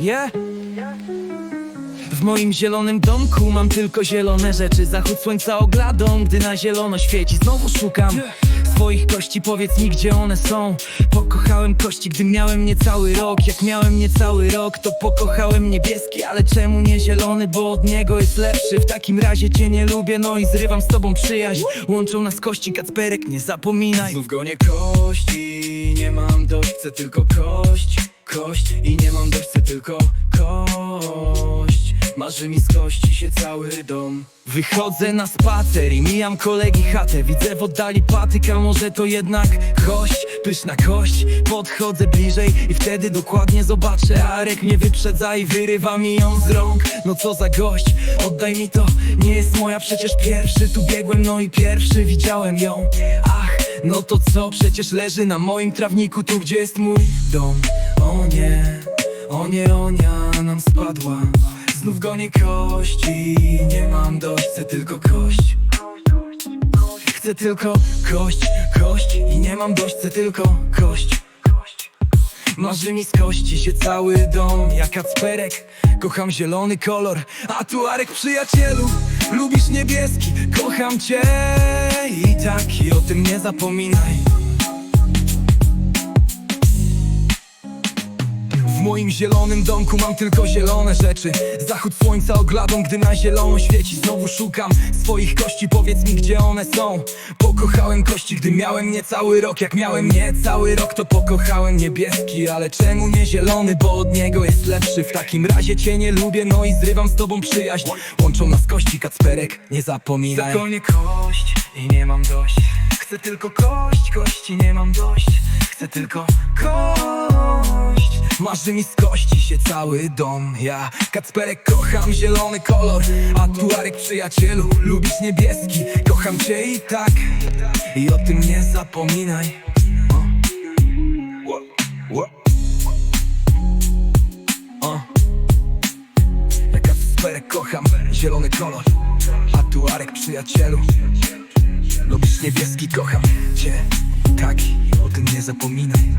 Yeah. W moim zielonym domku mam tylko zielone rzeczy. Zachód słońca ogladą, gdy na zielono świeci. Znowu szukam swoich kości, powiedz mi gdzie one są. Pokochałem kości, gdy miałem niecały rok. Jak miałem niecały rok, to pokochałem niebieski. Ale czemu nie zielony, bo od niego jest lepszy? W takim razie cię nie lubię, no i zrywam z tobą przyjaźń. Łączą nas kości, kacperek, nie zapominaj. Znów gonię kości, nie mam dość, chcę tylko kość Kość i nie mam dość, tylko kość. Marzy mi z kości się cały dom. Wychodzę na spacer i mijam kolegi chatę. Widzę w oddali patyk, a może to jednak kość. Pyszna kość, podchodzę bliżej i wtedy dokładnie zobaczę. Arek mnie wyprzedza i wyrywa mi ją z rąk. No co za gość, oddaj mi to, nie jest moja przecież pierwszy. Tu biegłem, no i pierwszy widziałem ją. Ach, no to co, przecież leży na moim trawniku Tu gdzie jest mój dom. O nie, o nie, onia nam spadła. Znów gonię kości, nie mam dość, chcę tylko kość. Chcę tylko kość, kość i nie mam dość, chcę tylko kość. Marzy mi z kości się cały dom. Jak Kacperek Kocham zielony kolor, a tu Arek przyjacielu Lubisz niebieski, kocham cię I tak, i o tym nie zapominaj moim zielonym domku mam tylko zielone rzeczy. Zachód słońca ogladą, gdy na zielono świeci. Znowu szukam swoich kości, powiedz mi gdzie one są. Pokochałem kości, gdy miałem niecały rok. Jak miałem niecały rok, to pokochałem niebieski. Ale czemu nie zielony, bo od niego jest lepszy. W takim razie cię nie lubię, no i zrywam z tobą przyjaźń. Łączą nas kości, Kacperek, nie zapominaj. Zakolnie kość i nie mam dość. Chcę tylko kość, kości nie mam dość. Chcę tylko kość Marzy mi z kości się cały dom. Ja Kacperek kocham zielony kolor A tu Arek przyjacielu Lubisz niebieski. Kocham cię i tak I o tym nie zapominaj. Ja Kacperek kocham zielony kolor A tu Arek przyjacielu Lubisz niebieski, kocham cię Tak i o tym nie zapominaj